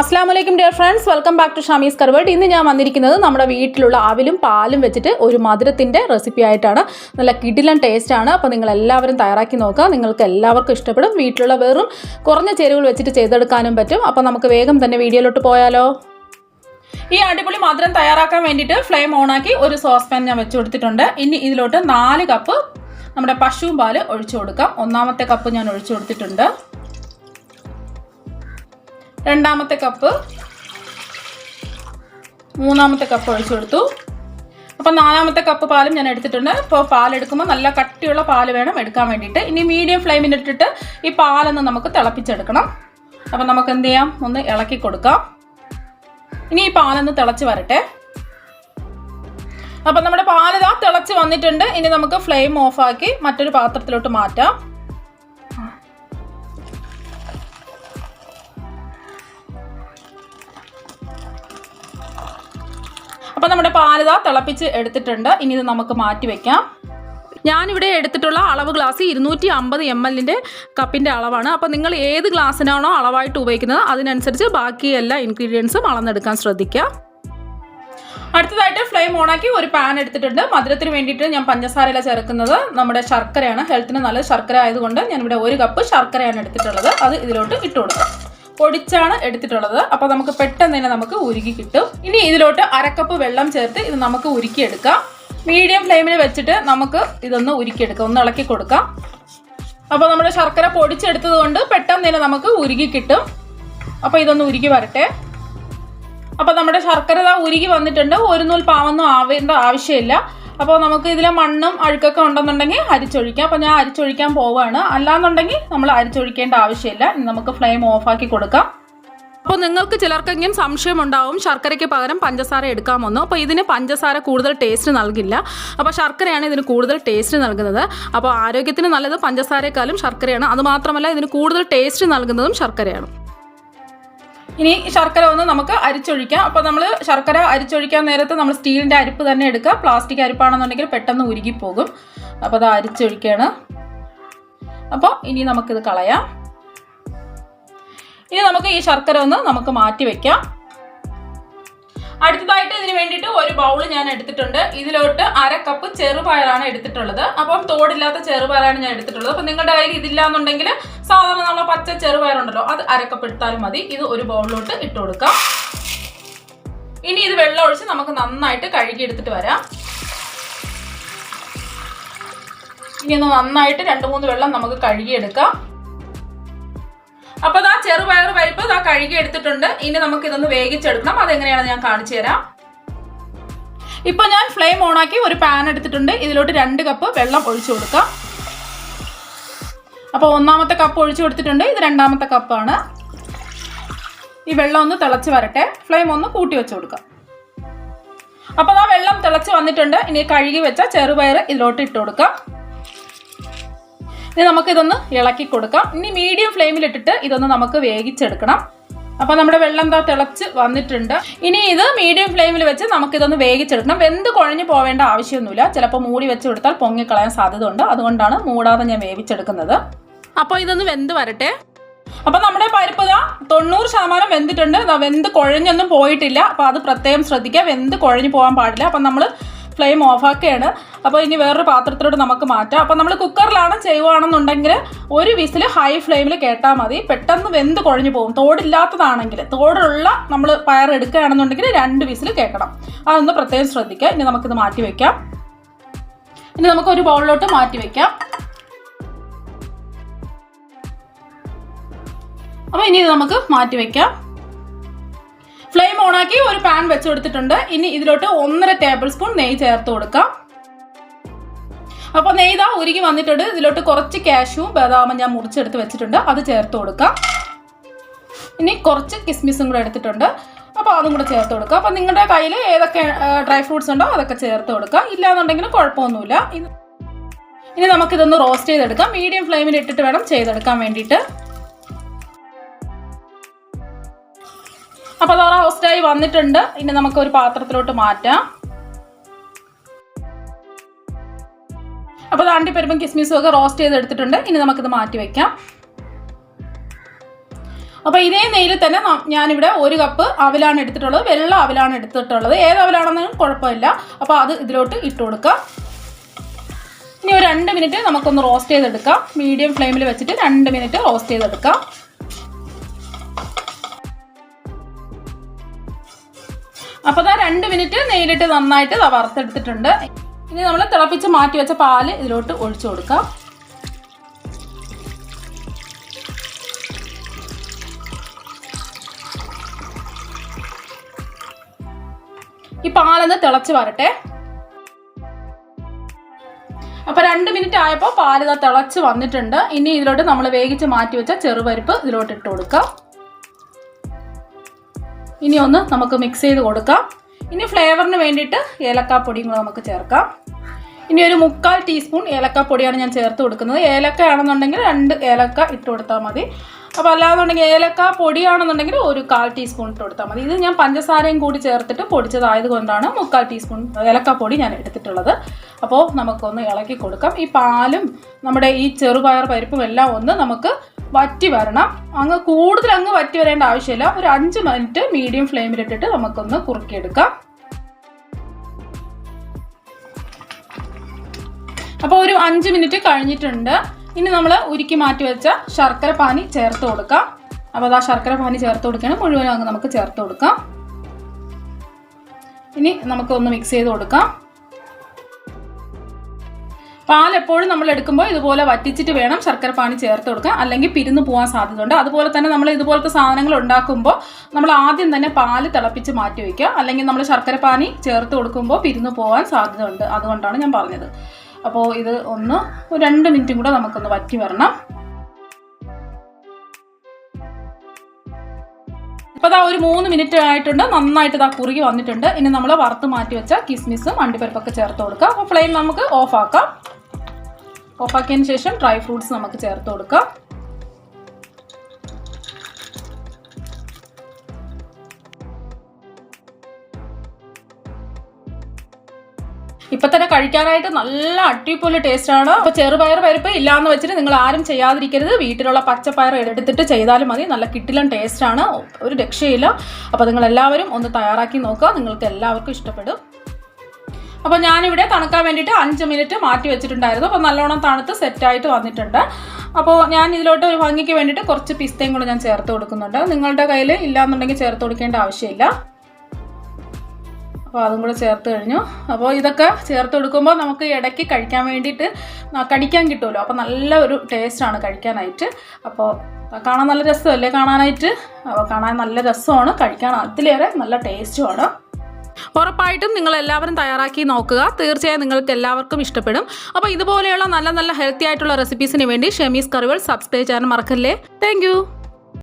അസ്സാം വലൈക്കും dear friends. Welcome back to Shamees കർവേർട്ട് ഇന്ന് ഞാൻ വന്നിരിക്കുന്നത് നമ്മുടെ വീട്ടിലുള്ള ആവിലും പാലും വെച്ചിട്ട് ഒരു മധുരത്തിന്റെ റെസിപ്പി ആയിട്ടാണ്. നല്ല കിടിലൻ ടേസ്റ്റ് ആണ്. അപ്പോൾ നിങ്ങൾ എല്ലാവരും തയ്യാറാക്കി നോക്കുക. നിങ്ങൾക്ക് എല്ലാവർക്കും ഇഷ്ടപ്പെടും. വീട്ടിലുള്ള വെറും കുറഞ്ഞ ചേരുവകൾ വെച്ചിട്ട് ചെയ്തെടുക്കാനും പറ്റും. അപ്പോൾ നമുക്ക് വേഗം തന്നെ വീഡിയോയിലോട്ട് പോയാലോ? ഈ അടിപൊളി മധുരം തയ്യാറാക്കാൻ വേണ്ടിയിട്ട് ഫ്ലെയിം ഓണാക്കി ഒരു സോസ് പാൻ ഞാൻ വെച്ച് കൊടുത്തിട്ടുണ്ട്. ഇനി ഇതിലോട്ട് നാല് കപ്പ് നമ്മുടെ പശുവും പാൽ ഒഴിച്ചു കൊടുക്കാം. ഒന്നാമത്തെ കപ്പ് ഞാൻ ഒഴിച്ചു കൊടുത്തിട്ടുണ്ട്. രണ്ടാമത്തെ കപ്പ് മൂന്നാമത്തെ കപ്പ് ഒഴിച്ചു കൊടുത്തു. അപ്പം നാലാമത്തെ കപ്പ് പാലും ഞാൻ എടുത്തിട്ടുണ്ട്. ഇപ്പോൾ പാലെടുക്കുമ്പോൾ നല്ല കട്ടിയുള്ള പാൽ വേണം എടുക്കാൻ വേണ്ടിയിട്ട്. ഇനി മീഡിയം ഫ്ലെയിമിൽ ഇട്ടിട്ട് ഈ പാലൊന്ന് നമുക്ക് തിളപ്പിച്ചെടുക്കണം. അപ്പം നമുക്ക് എന്ത് ചെയ്യാം? ഒന്ന് ഇളക്കി കൊടുക്കാം. ഇനി ഈ പാലൊന്ന് തിളച്ച് വരട്ടെ. അപ്പം നമ്മുടെ പാലിതാ തിളച്ച് വന്നിട്ടുണ്ട്. ഇനി നമുക്ക് ഫ്ലെയിം ഓഫാക്കി മറ്റൊരു പാത്രത്തിലോട്ട് മാറ്റാം. പാലിതാ തിളപ്പിച്ച് എടുത്തിട്ടുണ്ട്. ഇനി ഇത് നമുക്ക് മാറ്റി വെക്കാം. ഞാനിവിടെ എടുത്തിട്ടുള്ള അളവ് ഗ്ലാസ് ഇരുന്നൂറ്റി അമ്പത് എം എല്ലിന്റെ കപ്പിന്റെ അളവാണ്. അപ്പോൾ നിങ്ങൾ ഏത് ഗ്ലാസ്സിനാണോ അളവായിട്ട് ഉപയോഗിക്കുന്നത് അതിനനുസരിച്ച് ബാക്കി എല്ലാ ഇൻഗ്രീഡിയൻസും അളന്നെടുക്കാൻ ശ്രദ്ധിക്കുക. അടുത്തതായിട്ട് ഫ്ലെയിം ഓണാക്കി ഒരു പാൻ എടുത്തിട്ടുണ്ട്. മധുരത്തിന് വേണ്ടിയിട്ട് ഞാൻ പഞ്ചസാരയില ചേർക്കുന്നത് നമ്മുടെ ശർക്കരയാണ്. ഹെൽത്തിന് നല്ല ശർക്കര ആയതുകൊണ്ട് ഞാനിവിടെ ഒരു കപ്പ് ശർക്കരയാണ് എടുത്തിട്ടുള്ളത്. അത് ഇതിലോട്ട് ഇട്ട് കൊടുക്കാം പൊടിച്ചാണ് എടുത്തിട്ടുള്ളത്. അപ്പോൾ നമുക്ക് പെട്ടെന്ന് തന്നെ നമുക്ക് ഉരുകി കിട്ടും. ഇനി ഇതിലോട്ട് അരക്കപ്പ് വെള്ളം ചേർത്ത് ഇത് നമുക്ക് ഉരുക്കിയെടുക്കാം. മീഡിയം ഫ്ലെയിമിൽ വെച്ചിട്ട് നമുക്ക് ഇതൊന്ന് ഉരുക്കിയെടുക്കാം. ഒന്ന് ഇളക്കി കൊടുക്കാം. അപ്പോൾ നമ്മുടെ ശർക്കര പൊടിച്ചെടുത്തത് കൊണ്ട് പെട്ടെന്ന് തന്നെ നമുക്ക് ഉരുകി കിട്ടും. അപ്പോൾ ഇതൊന്ന് ഉരുക്കി വരട്ടെ. അപ്പോൾ നമ്മുടെ ശർക്കര ഇതാ ഉരുകി വന്നിട്ടുണ്ട്. ഒരു നൂൽ പാവൊന്നും ആവേണ്ട ആവശ്യമില്ല. അപ്പോൾ നമുക്ക് ഇതിലെ മണ്ണും അഴുക്കൊക്കെ ഉണ്ടെന്നുണ്ടെങ്കിൽ അരിച്ചൊഴിക്കാം. അപ്പോൾ ഞാൻ അരിച്ചൊഴിക്കാൻ പോവുകയാണ് അല്ലാന്നുണ്ടെങ്കിൽ നമ്മൾ അരിച്ചൊഴിക്കേണ്ട ആവശ്യമില്ല. നമുക്ക് ഫ്ലെയിം ഓഫാക്കി കൊടുക്കാം. അപ്പോൾ നിങ്ങൾക്ക് ചിലർക്കെങ്കിലും സംശയം ഉണ്ടാവും. ശർക്കരയ്ക്ക് പകരം പഞ്ചസാര എടുക്കാമെന്നോ. അപ്പോൾ ഇതിന് പഞ്ചസാര കൂടുതൽ ടേസ്റ്റ് നൽകില്ല. അപ്പോൾ ശർക്കരയാണ് ഇതിന് കൂടുതൽ ടേസ്റ്റ് നൽകുന്നത്. അപ്പോൾ ആരോഗ്യത്തിന് നല്ലത് പഞ്ചസാരയെക്കാളും ശർക്കരയാണ്. അതുമാത്രമല്ല ഇതിന് കൂടുതൽ ടേസ്റ്റ് നൽകുന്നതും ശർക്കരയാണ്. ഇനി ശർക്കര ഒന്ന് നമുക്ക് അരിച്ചൊഴിക്കാം. അപ്പോൾ നമ്മൾ ശർക്കര അരിച്ചൊഴിക്കാൻ നേരത്ത് നമ്മൾ സ്റ്റീലിന്റെ അരിപ്പ് തന്നെ എടുക്കുക. പ്ലാസ്റ്റിക് അരിപ്പാണെന്നുണ്ടെങ്കിൽ പെട്ടെന്ന് ഉരുകിപ്പോകും. അപ്പോൾ അത് അരിച്ചൊഴിക്കുകയാണ് അപ്പോൾ ഇനി നമുക്കിത് കളയാം. ഇനി നമുക്ക് ഈ ശർക്കര ഒന്ന് നമുക്ക് മാറ്റി വെക്കാം. അടുത്തതായിട്ട് ഇതിന് വേണ്ടിയിട്ട് ഒരു ബൗൾ ഞാൻ എടുത്തിട്ടുണ്ട്. ഇതിലോട്ട് അര കപ്പ് ചെറുപയറാണ് എടുത്തിട്ടുള്ളത്. അപ്പം തോടില്ലാത്ത ചെറുപയറാണ് ഞാൻ എടുത്തിട്ടുള്ളത്. അപ്പം നിങ്ങളുടെ കയ്യിൽ ഇതില്ല എന്നുണ്ടെങ്കിൽ സാധാരണ നമ്മളെ പച്ച ചെറുപയറുണ്ടല്ലോ അത് അര കപ്പ് എടുത്താലും മതി. ഇത് ഒരു ബൗളിലോട്ട് ഇട്ട് കൊടുക്കാം. ഇനി ഇത് വെള്ളം ഒഴിച്ച് നമുക്ക് നന്നായിട്ട് കഴുകി എടുത്തിട്ട് വരാം. ഇനി ഒന്ന് നന്നായിട്ട് രണ്ട് മൂന്ന് വെള്ളം നമുക്ക് കഴുകിയെടുക്കാം അപ്പൊ ആ ചെറുപയർ പരിപ്പ് ആ കഴുകി എടുത്തിട്ടുണ്ട്. ഇനി നമുക്ക് ഇതൊന്ന് വേവിച്ചെടുക്കണം. അതെങ്ങനെയാണെന്ന് ഞാൻ കാണിച്ചു തരാം. ഇപ്പൊ ഞാൻ ഫ്ലെയിം ഓണാക്കി ഒരു പാൻ എടുത്തിട്ടുണ്ട്. ഇതിലോട്ട് രണ്ട് കപ്പ് വെള്ളം ഒഴിച്ചു കൊടുക്കാം. അപ്പോൾ ഒന്നാമത്തെ കപ്പ് ഒഴിച്ചു കൊടുത്തിട്ടുണ്ട്. ഇത് രണ്ടാമത്തെ കപ്പാണ്. ഈ വെള്ളം ഒന്ന് തിളച്ച് വരട്ടെ. ഫ്ലെയിം ഒന്ന് കൂട്ടി വെച്ച് കൊടുക്കാം. അപ്പോൾ ആ വെള്ളം തിളച്ച് വന്നിട്ടുണ്ട്. ഇനി കഴുകി വെച്ച ചെറുപയർ ഇതിലോട്ട് ഇട്ട് കൊടുക്കാം. ഇനി നമുക്കിതൊന്ന് ഇളക്കി കൊടുക്കാം. ഇനി മീഡിയം ഫ്ലെയിമിൽ ഇട്ടിട്ട് ഇതൊന്ന് നമുക്ക് വേഗിച്ചെടുക്കണം അപ്പോൾ നമ്മുടെ വെള്ളം എന്താ തിളച്ച് വന്നിട്ടുണ്ട്. ഇനി ഇത് മീഡിയം ഫ്ലെയിമിൽ വെച്ച് നമുക്കിതൊന്ന് വേഗിച്ചെടുക്കണം വെന്ത് കുഴഞ്ഞു പോവേണ്ട ആവശ്യമൊന്നുമില്ല. ചിലപ്പോൾ മൂടി വെച്ച് കൊടുത്താൽ പൊങ്ങിക്കളയാൻ സാധ്യത ഉണ്ട് അതുകൊണ്ടാണ് മൂടാതെ ഞാൻ വേവിച്ചെടുക്കുന്നത്. അപ്പോൾ ഇതൊന്ന് വെന്ത് വരട്ടെ. അപ്പോൾ നമ്മുടെ പരിപ്പ് ഇതാ തൊണ്ണൂറ് ശതമാനം വെന്തിട്ടുണ്ട്. വെന്ത് കുഴഞ്ഞൊന്നും പോയിട്ടില്ല. അപ്പോൾ അത് പ്രത്യേകം ശ്രദ്ധിക്കുക. വെന്ത് കുഴഞ്ഞു പോകാൻ പാടില്ല. അപ്പം നമ്മൾ ഫ്ലെയിം ഓഫാക്കുകയാണ് അപ്പോൾ ഇനി വേറൊരു പാത്രത്തിലോട്ട് നമുക്ക് മാറ്റാം. അപ്പോൾ നമ്മൾ കുക്കറിലാണ് ചെയ്യുവാണെന്നുണ്ടെങ്കിൽ ഒരു വിസിൽ ഹൈ ഫ്ലെയിമിൽ കേട്ടാൽ മതി. പെട്ടെന്ന് വെന്ത് കുഴഞ്ഞു പോകും. തോടില്ലാത്തതാണെങ്കിൽ തോടുള്ള നമ്മൾ പയർ എടുക്കുകയാണെന്നുണ്ടെങ്കിൽ രണ്ട് വിസിൽ കേൾക്കണം. അതൊന്ന് പ്രത്യേകം ശ്രദ്ധിക്കുക. ഇനി നമുക്കിത് മാറ്റി വയ്ക്കാം ഇനി നമുക്ക് ഒരു ബൗളിലോട്ട് മാറ്റി വയ്ക്കാം അപ്പോൾ ഇനി ഇത് നമുക്ക് മാറ്റി വെക്കാം. ഫ്ലെയിം ഓണാക്കി ഒരു പാൻ വെച്ച് കൊടുത്തിട്ടുണ്ട് ഇനി ഇതിലോട്ട് ഒന്നര ടേബിൾ സ്പൂൺ നെയ്യ് ചേർത്ത് കൊടുക്കാം. അപ്പോൾ നെയ്യ് ഇതാ ഉരുകി വന്നിട്ടുണ്ട്. ഇതിലോട്ട് കുറച്ച് കാഷ്യൂ ബദാമും ഞാൻ മുറിച്ചെടുത്ത് വെച്ചിട്ടുണ്ട്. അത് ചേർത്ത് കൊടുക്കാം. ഇനി കുറച്ച് കിസ്മിസും കൂടെ എടുത്തിട്ടുണ്ട്. അപ്പോൾ അതും കൂടെ ചേർത്ത് കൊടുക്കുക അപ്പോൾ നിങ്ങളുടെ കയ്യിൽ ഏതൊക്കെ ഡ്രൈ ഫ്രൂട്ട്സ് ഉണ്ടോ അതൊക്കെ ചേർത്ത് കൊടുക്കുക ഇല്ലാന്നുണ്ടെങ്കിലും കുഴപ്പമൊന്നുമില്ല. ഇനി നമുക്കിതൊന്ന് റോസ്റ്റ് ചെയ്തെടുക്കാം. മീഡിയം ഫ്ലെയിമിൽ ഇട്ടിട്ട് വേണം ചെയ്തെടുക്കാൻ വേണ്ടിയിട്ട്. അപ്പോൾ അത് റോസ്റ്റായി വന്നിട്ടുണ്ട്. ഇനി നമുക്ക് ഒരു പാത്രത്തിലോട്ട് മാറ്റാം. അപ്പോൾ അണ്ടിപ്പരിപ്പും കിസ്മിസും ഒക്കെ റോസ്റ്റ് ചെയ്തെടുത്തിട്ടുണ്ട്. ഇനി നമുക്കിത് മാറ്റി വയ്ക്കാം അപ്പോൾ ഇതേ നെയ്യിൽ തന്നെ ഞാനിവിടെ ഒരു കപ്പ് അവിലാണ് എടുത്തിട്ടുള്ളത്. വെള്ള അവിലാണ് എടുത്തിട്ടുള്ളത്. ഏത് അവിലാണെന്നും കുഴപ്പമില്ല. അപ്പോൾ അത് ഇതിലോട്ട് ഇട്ട് കൊടുക്കാം. ഇനി ഒരു രണ്ട് മിനിറ്റ് നമുക്കൊന്ന് റോസ്റ്റ് ചെയ്തെടുക്കാം. മീഡിയം ഫ്ലെയിമിൽ വെച്ചിട്ട് രണ്ട് മിനിറ്റ് റോസ്റ്റ് ചെയ്തെടുക്കാം. അപ്പോൾ അതാ രണ്ട് മിനിറ്റ് നെയ്യിലിട്ട് നന്നായിട്ട് വറുത്തെടുത്തിട്ടുണ്ട്. ഇനി നമ്മൾ തിളപ്പിച്ച് മാറ്റി വെച്ച പാൽ ഇതിലോട്ട് ഒഴിച്ചു കൊടുക്കാം. ഈ പാലൊന്ന് തിളച്ച് വരട്ടെ. അപ്പൊ രണ്ട് മിനിറ്റ് ആയപ്പോൾ പാൽ ഇതാ തിളച്ച് വന്നിട്ടുണ്ട്. ഇനി ഇതിലോട്ട് നമ്മൾ വേവിച്ച് മാറ്റി വെച്ച ചെറുപരിപ്പ് ഇതിലോട്ട് ഇട്ട് കൊടുക്കാം. ഇനി ഒന്ന് നമുക്ക് മിക്സ് ചെയ്ത് കൊടുക്കാം. ഇനി ഫ്ലേവറിന് വേണ്ടിയിട്ട് ഏലക്കാപ്പൊടിയും കൂടെ നമുക്ക് ചേർക്കാം. ഇനി ഒരു മുക്കാൽ ടീസ്പൂൺ ഏലക്കാപ്പൊടിയാണ് ഞാൻ ചേർത്ത് കൊടുക്കുന്നത്. ഏലക്ക ആണെന്നുണ്ടെങ്കിൽ രണ്ട് ഏലക്ക ഇട്ട് കൊടുത്താൽ മതി. അപ്പോൾ അല്ലാന്നുണ്ടെങ്കിൽ ഏലക്ക പൊടിയാണെന്നുണ്ടെങ്കിൽ ഒരു കാൽ ടീസ്പൂൺ ഇട്ട് കൊടുത്താൽ മതി. ഇത് ഞാൻ പഞ്ചസാരയും കൂടി ചേർത്തിട്ട് പൊടിച്ചതായത് കൊണ്ടാണ് മുക്കാൽ ടീസ്പൂൺ ഏലക്കാപ്പൊടി ഞാൻ എടുത്തിട്ടുള്ളത്. അപ്പോൾ നമുക്കൊന്ന് ഇളക്കി കൊടുക്കാം. ഈ പാലും നമ്മുടെ ഈ ചെറുപയർ പരിപ്പും എല്ലാം ഒന്ന് നമുക്ക് വറ്റി വരണം. അങ്ങ് കൂടുതൽ അങ്ങ് വറ്റി വരേണ്ട ആവശ്യമില്ല. ഒരു അഞ്ച് മിനിറ്റ് മീഡിയം ഫ്ലെയിമിലിട്ടിട്ട് നമുക്കൊന്ന് കുറുക്കിയെടുക്കാം. അപ്പോൾ ഒരു അഞ്ച് മിനിറ്റ് കഴിഞ്ഞിട്ടുണ്ട്. ഇനി നമ്മൾ ഉരുക്കി മാറ്റി വെച്ച ശർക്കര പാനി ചേർത്ത് കൊടുക്കാം. അപ്പോൾ അത് ആ ശർക്കര പാനി ചേർത്ത് കൊടുക്കണം മുഴുവനും അങ്ങ് നമുക്ക് ചേർത്ത് കൊടുക്കാം. ഇനി നമുക്കൊന്ന് മിക്സ് ചെയ്ത് കൊടുക്കാം. പാൽ എപ്പോഴും നമ്മൾ എടുക്കുമ്പോൾ ഇതുപോലെ വറ്റിച്ചിട്ട് വേണം ശർക്കര പാനി ചേർത്ത് കൊടുക്കാൻ. അല്ലെങ്കിൽ പിരിന്ന് പോകാൻ സാധ്യതയുണ്ട്. അതുപോലെ തന്നെ നമ്മൾ ഇതുപോലത്തെ സാധനങ്ങൾ ഉണ്ടാക്കുമ്പോൾ നമ്മൾ ആദ്യം തന്നെ പാൽ തിളപ്പിച്ച് മാറ്റി വയ്ക്കുക. അല്ലെങ്കിൽ നമ്മൾ ശർക്കര പാനി ചേർത്ത് കൊടുക്കുമ്പോൾ പിരിന്ന് പോകാൻ സാധ്യതയുണ്ട്. അതുകൊണ്ടാണ് ഞാൻ പറഞ്ഞത്. അപ്പോൾ ഇത് ഒന്ന് രണ്ട് മിനിറ്റും കൂടെ നമുക്കൊന്ന് വറ്റി വരണം. ഇപ്പോൾ ഇതാ ഒരു മൂന്ന് മിനിറ്റ് ആയിട്ടുണ്ട്. നന്നായിട്ട് ഇതാ കുറുകി വന്നിട്ടുണ്ട്. ഇനി നമ്മൾ വറുത്ത് മാറ്റി വെച്ച കിസ്മിസും അണ്ടിപ്പരിപ്പൊക്കെ ചേർത്ത് കൊടുക്കുക അപ്പോൾ ഫ്ലെയിം നമുക്ക് ഓഫ് ആക്കാം. ഓഫാക്കിയതിന് ശേഷം ഡ്രൈ ഫ്രൂട്ട്സ് നമുക്ക് ചേർത്ത് കൊടുക്കാം. ഇപ്പൊ തന്നെ കഴിക്കാനായിട്ട് നല്ല അടിപൊളി ടേസ്റ്റ് ആണ്. അപ്പൊ ചെറുപയർ പരിപ്പ് ഇല്ലാന്ന് വെച്ചിട്ട് നിങ്ങൾ ആരും ചെയ്യാതിരിക്കരുത്. വീട്ടിലുള്ള പച്ചപ്പയർ എടുത്തിട്ട് ചെയ്താലും മതി. നല്ല കിട്ടിലൻ ടേസ്റ്റ് ആണ്. ഒരു രക്ഷയില്ല. അപ്പൊ നിങ്ങൾ എല്ലാവരും ഒന്ന് തയ്യാറാക്കി നോക്കുക. നിങ്ങൾക്ക് എല്ലാവർക്കും ഇഷ്ടപ്പെടും. അപ്പോൾ ഞാനിവിടെ തണുക്കാൻ വേണ്ടിയിട്ട് അഞ്ച് മിനിറ്റ് മാറ്റി വെച്ചിട്ടുണ്ടായിരുന്നു. അപ്പോൾ നല്ലോണം തണുത്ത് സെറ്റായിട്ട് വന്നിട്ടുണ്ട്. അപ്പോൾ ഞാൻ ഇതിലോട്ട് ഒരു ഭംഗിക്ക് വേണ്ടിയിട്ട് കുറച്ച് പിസ്തയും കൂടെ ഞാൻ ചേർത്ത് കൊടുക്കുന്നുണ്ട്. നിങ്ങളുടെ കയ്യിൽ ഇല്ലാന്നുണ്ടെങ്കിൽ ചേർത്ത് കൊടുക്കേണ്ട ആവശ്യമില്ല. അപ്പോൾ അതും കൂടെ ചേർത്ത് കഴിഞ്ഞു. അപ്പോൾ ഇതൊക്കെ ചേർത്ത് കൊടുക്കുമ്പോൾ നമുക്ക് ഇടയ്ക്ക് കഴിക്കാൻ വേണ്ടിയിട്ട് കടിക്കാൻ കിട്ടുമല്ലോ. അപ്പോൾ നല്ല ഒരു ടേസ്റ്റാണ് കഴിക്കാനായിട്ട്. അപ്പോൾ കാണാൻ നല്ല രസമല്ലേ കാണാനായിട്ട്? അപ്പോൾ കാണാൻ നല്ല രസമാണ്. കഴിക്കാൻ അതിലേറെ നല്ല ടേസ്റ്റുമാണ് ഉറപ്പായിട്ടും നിങ്ങൾ എല്ലാവരും തയ്യാറാക്കി നോക്കുക. തീർച്ചയായും നിങ്ങൾക്ക് എല്ലാവർക്കും ഇഷ്ടപ്പെടും. അപ്പോൾ ഇതുപോലെയുള്ള നല്ല നല്ല ഹെൽത്തി ആയിട്ടുള്ള റെസിപ്പീസിന് വേണ്ടി ഷെമീസ് കറികൾ സബ്സ്ക്രൈബ് ചെയ്യാൻ മറക്കല്ലേ? താങ്ക്